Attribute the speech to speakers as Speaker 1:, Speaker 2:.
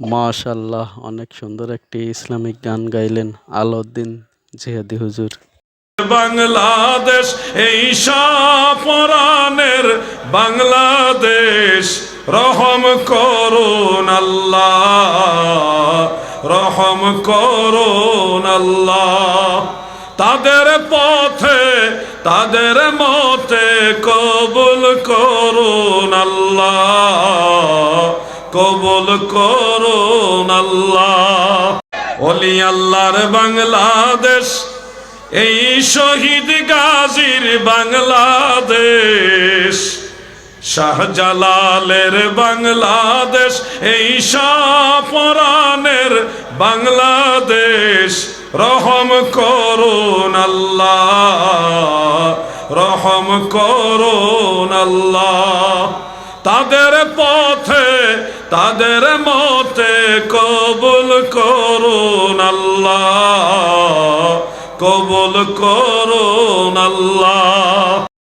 Speaker 1: মাশাল্লাহ অনেক সুন্দর একটি ইসলামিক গান গাইলেন আলাউদ্দিন জিহাদি হুজুর।
Speaker 2: বাংলাদেশ, এই পরাণের বাংলাদেশ, রহম করুন আল্লাহ, রহম করুন আল্লাহ। তাদের পথে, তাদের মতে কবুল করুন আল্লাহ। কবুল করুন আল্লাহ। অলি আল্লাহর বাংলাদেশ, এই শহীদ গাজীর বাংলাদেশ। শাহজালালের বাংলাদেশ, এই শাহপরানের বাংলাদেশ। রহম করুন আল্লাহ, রহম করুন আল্লাহ। তাদের পথে তাদের মতে কবুল করুন আল্লাহ কবুল করুন আল্লাহ।